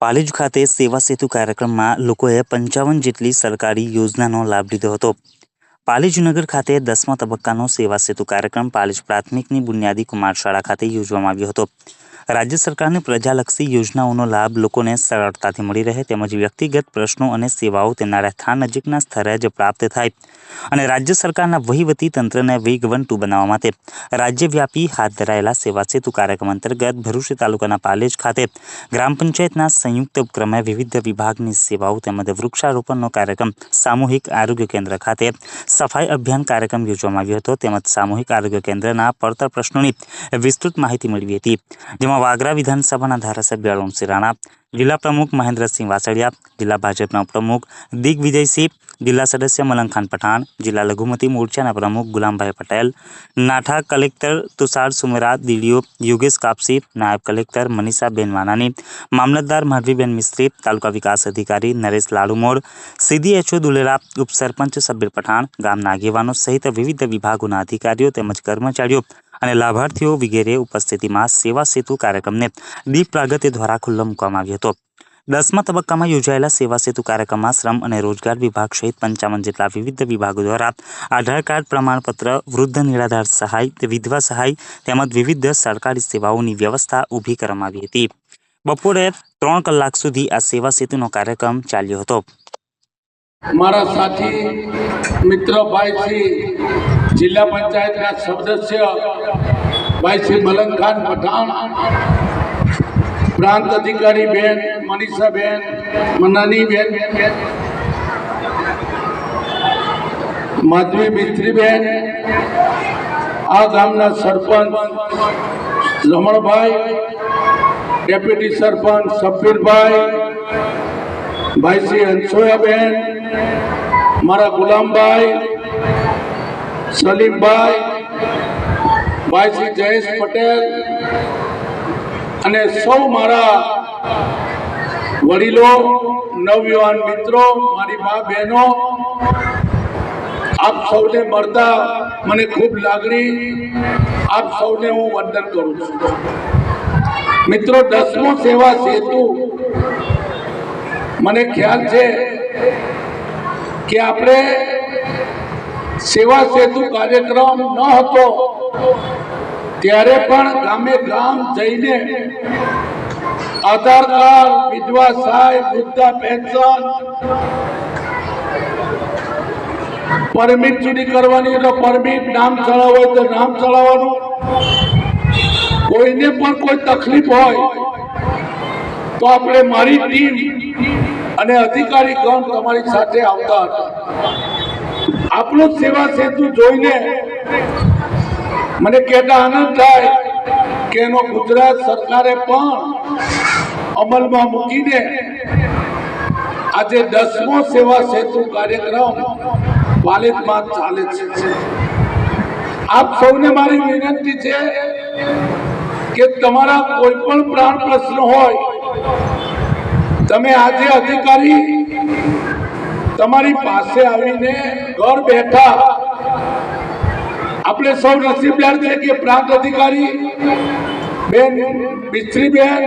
પાલેજ ખાતે સેવા સેતુ કાર્યક્રમમાં લોકોએ પંચાવન જેટલી સરકારી યોજનાનો લાભ લીધો હતો. પાલેજ નગર ખાતે દસમા તબક્કાનો સેવા સેતુ કાર્યક્રમ પાલેજ પ્રાથમિકની બુનિયાદી કુમાર શાળા ખાતે યોજવામાં આવ્યો હતો. રાજ્ય સરકારની પ્રજાલક્ષી યોજનાઓનો લાભ લોકોને સરળતાથી મળી રહે તેમજ વ્યક્તિગત પ્રશ્નો અને સેવાઓ તેના રહેઠાણ નજીકના સ્તરે જ પ્રાપ્ત થાય. અને રાજ્ય સરકારના વહીવટી તંત્રને વેગવંતુ બનાવવા માટે રાજ્યવ્યાપી હાથ ધરાયેલા સેવા સેતુ કાર્યક્રમ અંતર્ગત ભરૂચ તાલુકાના પાલેજ ખાતે ગ્રામ પંચાયતના સંયુક્ત ઉપક્રમે વિવિધ વિભાગની સેવાઓ તેમજ વૃક્ષારોપણનો કાર્યક્રમ સામૂહિક આરોગ્ય કેન્દ્ર ખાતે સફાઈ અભિયાન કાર્યક્રમ યોજવામાં આવ્યો હતો. તેમજ સામૂહિક આરોગ્ય કેન્દ્રના પડતર પ્રશ્નોની વિસ્તૃત માહિતી મેળવી હતી. જેમાં વાગરા વિધાનસભાના ધારાસભ્ય અરુણસિંહ રાણા જિલ્લા પ્રમુખ મહેન્દ્રસિંહ વાસળિયા, જિલ્લા ભાજપના પ્રમુખ દિગ્વિજયસિંહ, જિલ્લા સદસ્ય મલંગખાન પઠાણ, જિલ્લા લઘુમતી મોરચાના પ્રમુખ ગુલામભાઈ પટેલ, નાઠા કલેક્ટર તુષાર સુમેરા દિલીઓ યોગેશ કાપસી, નાયબ કલેક્ટર મનીષાબેન વાનાની મામલતદાર માધવીબેન મિસ્ત્રી, તાલુકા વિકાસ અધિકારી નરેશ લાલુમોડ સીડીએચઓ દુલેરા, ઉપસરપંચ સબ્બીર પઠાણ, ગામના આગેવાનો સહિત વિવિધ વિભાગોના અધિકારીઓ તેમજ કર્મચારીઓ અને લાભાર્થીઓ વગેરે ઉપસ્થિતિમાં સેવા સેતુ કાર્યક્રમને દીપ પ્રાગત્ય દ્વારા ખુલ્લો મૂકવામાં આવ્યો હતો. દસમા તબક્કામાં યોજાયેલા સેવા સેતુ કાર્યક્રમમાં શ્રમ અને રોજગાર વિભાગ સહિત પંચાવન જેટલા વિવિધ વિભાગો દ્વારા આધાર કાર્ડ પ્રમાણપત્ર, વૃદ્ધ નિરાધાર સહાય વિધવા સહાય તેમજ વિવિધ સરકારી સેવાઓની વ્યવસ્થા ઊભી કરવામાં આવી હતી. બપોરે ત્રણ કલાક સુધી આ સેવા સેતુનો કાર્યક્રમ ચાલ્યો હતો. મારા સાથી, મિત્ર ભાઈ જિલ્લા પંચાયતના સદસ્ય ભાઈ શ્રી મલંગખાન પઠાણ, પ્રાંત અધિકારી બેન, મનીષાબેન, મનાનીબેન, માધવી મિસ્ત્રીબેન, આ ગામના સરપંચ રમણભાઈ, ડેપ્યુટી સરપંચ સફીરભાઈ, ભાઈ શ્રી હંસોયાબેન મારા ગુલામભાઈ, સલીમભાઈ ભાઈ શ્રી જયેશ પટેલ અને સૌ મારા વડીલો, નવયુવાન મિત્રો, મારી મા બહેનો, આપ સૌને મળતા મને ખૂબ લાગણી, આપ સૌને હું વંદન કરું છું. મિત્રો, દસમો સેવા સેતુ, મને ખ્યાલ છે કે આપણે સેવા સેતુ કાર્યક્રમ ન હતો, ત્યારે પણ ગામે ગામ જઈને આધાર કાર્ડ, વિધવા સહાય વૃદ્ધા પેન્શન, પરમિટ ચૂડી કરવાની એટલે પરમિટ, નામ ચડાવવું હોય તો નામ ચડાવવાનું. કોઈને પણ કોઈ તકલીફ હોય તો આપણે મારી ટીમ અને અધિકારી ગણ તમારી સાથે આવતા હતા. આપણું સેવા સેતુ જોઈને મને કહેતા આનંદ થાય કે એનો ગુજરાત સરકારે પણ અમલમાં મૂકીને આજે દસમો સેવા સેતુ કાર્યક્રમ પાલિતમાં ચાલે છે. આપ સૌને મારી વિનંતી છે કે તમારા કોઈ પણ પ્રાણ પ્રશ્ન હોય તમે આજે અધિકારી તમારી પાસે આવીને ઘર બેઠા આપણે સૌ નસીબદાર છે કે પ્રાંત અધિકારી બેન મિસ્ત્રી બેન